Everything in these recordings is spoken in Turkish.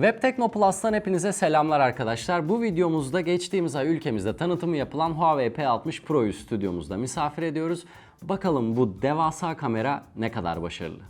Web Teknoplus'tan hepinize selamlar arkadaşlar. Bu videomuzda geçtiğimiz ay ülkemizde tanıtımı yapılan Huawei P60 Pro'yu stüdyomuzda misafir ediyoruz. Bakalım bu devasa kamera ne kadar başarılı.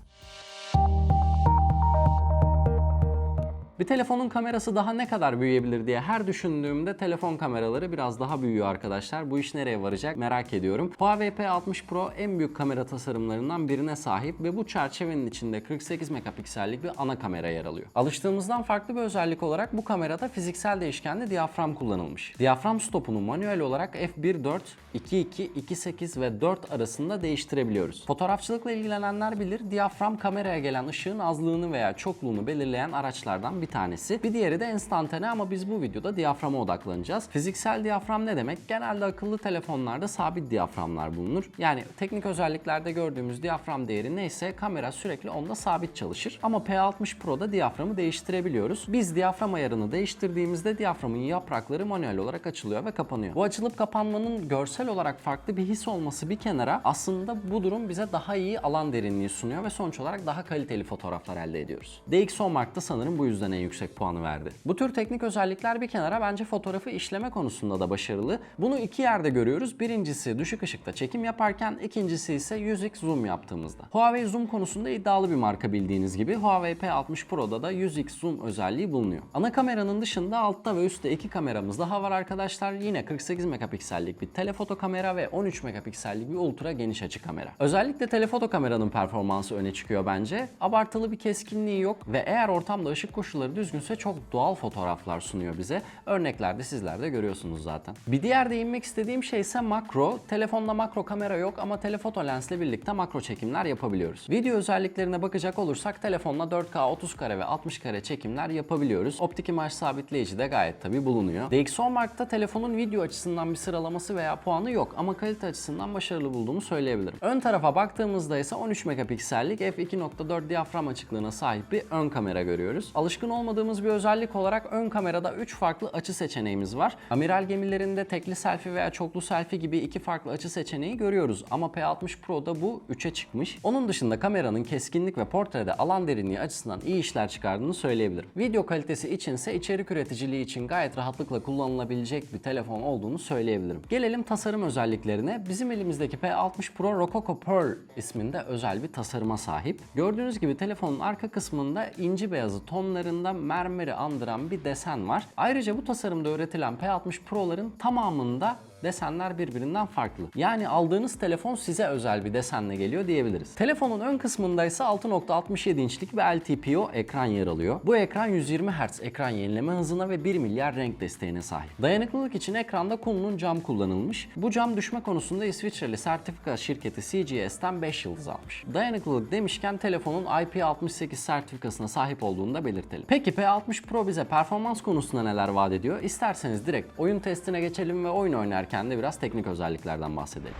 Bir telefonun kamerası daha ne kadar büyüyebilir diye her düşündüğümde telefon kameraları biraz daha büyüyor arkadaşlar. Bu iş nereye varacak merak ediyorum. Huawei P60 Pro en büyük kamera tasarımlarından birine sahip ve bu çerçevenin içinde 48 megapiksellik bir ana kamera yer alıyor. Alıştığımızdan farklı bir özellik olarak bu kamerada fiziksel değişkenli diyafram kullanılmış. Diyafram stopunu manuel olarak f1.4, 2.2, 2.8 ve 4 arasında değiştirebiliyoruz. Fotoğrafçılıkla ilgilenenler bilir, diyafram kameraya gelen ışığın azlığını veya çokluğunu belirleyen araçlardan bir tanesi. Bir diğeri de enstantane ama biz bu videoda diyaframa odaklanacağız. Fiziksel diyafram ne demek? Genelde akıllı telefonlarda sabit diyaframlar bulunur. Yani teknik özelliklerde gördüğümüz diyafram değeri neyse kamera sürekli onda sabit çalışır. Ama P60 Pro'da diyaframı değiştirebiliyoruz. Biz diyafram ayarını değiştirdiğimizde diyaframın yaprakları manuel olarak açılıyor ve kapanıyor. Bu açılıp kapanmanın görsel olarak farklı bir his olması bir kenara aslında bu durum bize daha iyi alan derinliği sunuyor ve sonuç olarak daha kaliteli fotoğraflar elde ediyoruz. DxOMark da sanırım bu yüzden en yüksek puanı verdi. Bu tür teknik özellikler bir kenara bence fotoğrafı işleme konusunda da başarılı. Bunu iki yerde görüyoruz. Birincisi düşük ışıkta çekim yaparken, ikincisi ise 100x zoom yaptığımızda. Huawei zoom konusunda iddialı bir marka bildiğiniz gibi Huawei P60 Pro'da da 100x zoom özelliği bulunuyor. Ana kameranın dışında altta ve üstte iki kameramız daha var arkadaşlar. Yine 48 megapiksellik bir telefoto kamera ve 13 megapiksellik bir ultra geniş açı kamera. Özellikle telefoto kameranın performansı öne çıkıyor bence. Abartılı bir keskinliği yok ve eğer ortamda ışık koşulları düzgünse çok doğal fotoğraflar sunuyor bize. Örneklerde sizler de görüyorsunuz zaten. Bir diğer değinmek istediğim şey ise makro. Telefonda makro kamera yok ama telefoto lensle birlikte makro çekimler yapabiliyoruz. Video özelliklerine bakacak olursak telefonla 4K 30 kare ve 60 kare çekimler yapabiliyoruz. Optik imaj sabitleyici de gayet tabi bulunuyor. DxOMark'ta telefonun video açısından bir sıralaması veya puanı yok ama kalite açısından başarılı bulduğumu söyleyebilirim. Ön tarafa baktığımızda ise 13 megapiksellik f2.4 diyafram açıklığına sahip bir ön kamera görüyoruz. Alışkın olmadığımız bir özellik olarak ön kamerada 3 farklı açı seçeneğimiz var. Amiral gemilerinde tekli selfie veya çoklu selfie gibi iki farklı açı seçeneği görüyoruz ama P60 Pro'da bu 3'e çıkmış. Onun dışında kameranın keskinlik ve portrede alan derinliği açısından iyi işler çıkardığını söyleyebilirim. Video kalitesi içinse içerik üreticiliği için gayet rahatlıkla kullanılabilecek bir telefon olduğunu söyleyebilirim. Gelelim tasarım özelliklerine. Bizim elimizdeki P60 Pro Rococo Pearl isminde özel bir tasarıma sahip. Gördüğünüz gibi telefonun arka kısmında inci beyazı tonlarında mermeri andıran bir desen var. Ayrıca bu tasarımda üretilen P60 Pro'ların tamamında desenler birbirinden farklı. Yani aldığınız telefon size özel bir desenle geliyor diyebiliriz. Telefonun ön kısmında ise 6.67 inçlik bir LTPO ekran yer alıyor. Bu ekran 120 Hz ekran yenileme hızına ve 1 milyar renk desteğine sahip. Dayanıklılık için ekranda Kunlun cam kullanılmış. Bu cam düşme konusunda İsviçreli sertifika şirketi CGS'ten 5 yıldız almış. Dayanıklılık demişken telefonun IP68 sertifikasına sahip olduğunu da belirtelim. Peki P60 Pro bize performans konusunda neler vaat ediyor? İsterseniz direkt oyun testine geçelim ve oyun oynarken de biraz teknik özelliklerden bahsedelim.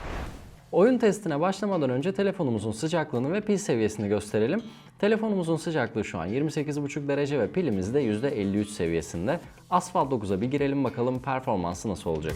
Oyun testine başlamadan önce telefonumuzun sıcaklığını ve pil seviyesini gösterelim. Telefonumuzun sıcaklığı şu an 28,5 derece ve pilimiz de %53 seviyesinde. Asphalt 9'a bir girelim bakalım performansı nasıl olacak.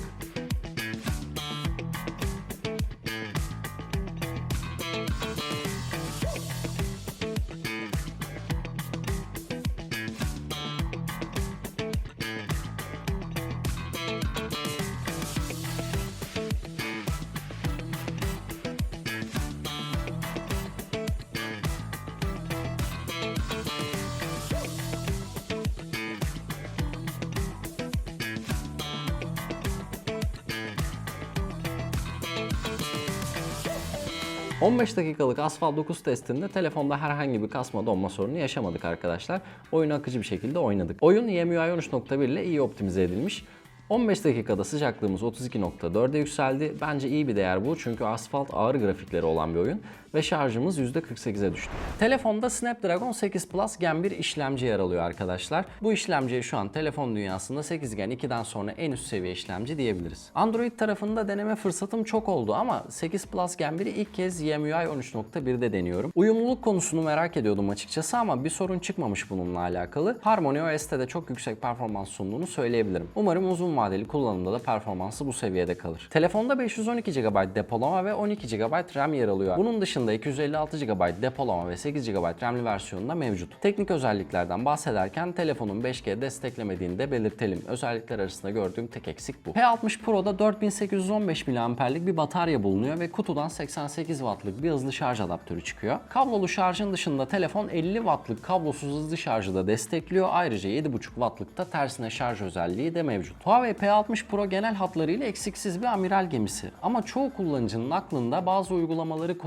...15 dakikalık Asphalt 9 testinde telefonda herhangi bir kasma donma sorunu yaşamadık arkadaşlar. Oyunu akıcı bir şekilde oynadık. Oyun YMUI 13.1 ile iyi optimize edilmiş. 15 dakikada sıcaklığımız 32.4'e yükseldi. Bence iyi bir değer bu çünkü asfalt ağır grafikleri olan bir oyun ve şarjımız %48'e düştü. Telefonda Snapdragon 8 Plus Gen 1 işlemci yer alıyor arkadaşlar. Bu işlemciye şu an telefon dünyasında 8 Gen 2'den sonra en üst seviye işlemci diyebiliriz. Android tarafında deneme fırsatım çok oldu ama 8 Plus Gen 1'i ilk kez YMUI 13.1'de deniyorum. Uyumluluk konusunu merak ediyordum açıkçası ama bir sorun çıkmamış bununla alakalı. Harmony OS'te de çok yüksek performans sunduğunu söyleyebilirim. Umarım uzun vadeli kullanımda da performansı bu seviyede kalır. Telefonda 512 GB depolama ve 12 GB RAM yer alıyor. Bunun dışında dışında 256 GB depolama ve 8 GB RAM'li versiyonunda mevcut. Teknik özelliklerden bahsederken telefonun 5G desteklemediğini de belirtelim. Özellikler arasında gördüğüm tek eksik bu. P60 Pro'da 4815 mAh'lik bir batarya bulunuyor ve kutudan 88 Watt'lık bir hızlı şarj adaptörü çıkıyor. Kablolu şarjın dışında telefon 50 Watt'lık kablosuz hızlı şarjı da destekliyor. Ayrıca 7.5 Watt'lık da tersine şarj özelliği de mevcut. Huawei P60 Pro genel hatlarıyla eksiksiz bir amiral gemisi. Ama çoğu kullanıcının aklında bazı uygulamaları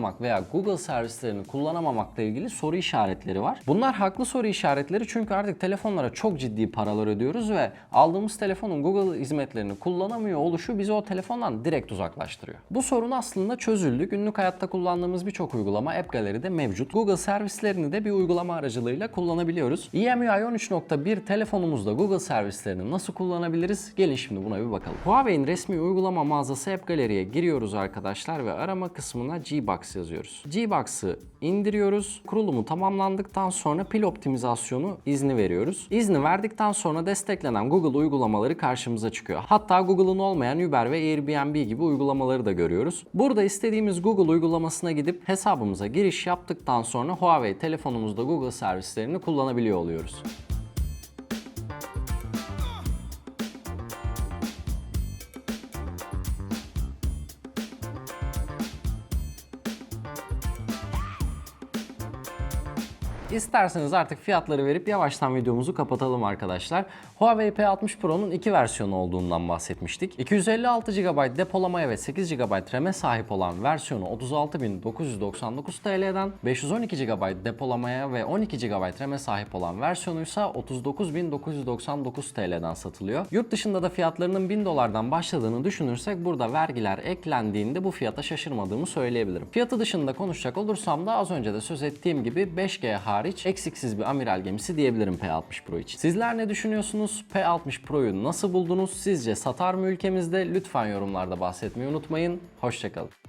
kullanamamak veya Google servislerini kullanamamakla ilgili soru işaretleri var. Bunlar haklı soru işaretleri çünkü artık telefonlara çok ciddi paralar ödüyoruz ve aldığımız telefonun Google hizmetlerini kullanamıyor oluşu bizi o telefondan direkt uzaklaştırıyor. Bu sorun aslında çözüldü. Günlük hayatta kullandığımız birçok uygulama App Gallery'de mevcut. Google servislerini de bir uygulama aracılığıyla kullanabiliyoruz. EMUI 13.1 telefonumuzda Google servislerini nasıl kullanabiliriz? Gelin şimdi buna bir bakalım. Huawei'in resmi uygulama mağazası App Gallery'e giriyoruz arkadaşlar ve arama kısmına Gbox yazıyoruz. Gbox'ı indiriyoruz. Kurulumu tamamlandıktan sonra pil optimizasyonu izni veriyoruz. İzni verdikten sonra desteklenen Google uygulamaları karşımıza çıkıyor. Hatta Google'ın olmayan Uber ve Airbnb gibi uygulamaları da görüyoruz. Burada istediğimiz Google uygulamasına gidip hesabımıza giriş yaptıktan sonra Huawei telefonumuzda Google servislerini kullanabiliyor oluyoruz. İsterseniz artık fiyatları verip yavaştan videomuzu kapatalım arkadaşlar. Huawei P60 Pro'nun iki versiyonu olduğundan bahsetmiştik. 256 GB depolamaya ve 8 GB RAM'e sahip olan versiyonu 36.999 TL'den, 512 GB depolamaya ve 12 GB RAM'e sahip olan versiyonu ise 39.999 TL'den satılıyor. Yurt dışında da fiyatlarının 1000 dolardan başladığını düşünürsek burada vergiler eklendiğinde bu fiyata şaşırmadığımı söyleyebilirim. Fiyatı dışında konuşacak olursam da az önce de söz ettiğim gibi 5G hariç eksiksiz bir amiral gemisi diyebilirim P60 Pro için. Sizler ne düşünüyorsunuz? P60 Pro'yu nasıl buldunuz? Sizce satar mı ülkemizde? Lütfen yorumlarda bahsetmeyi unutmayın. Hoşçakalın.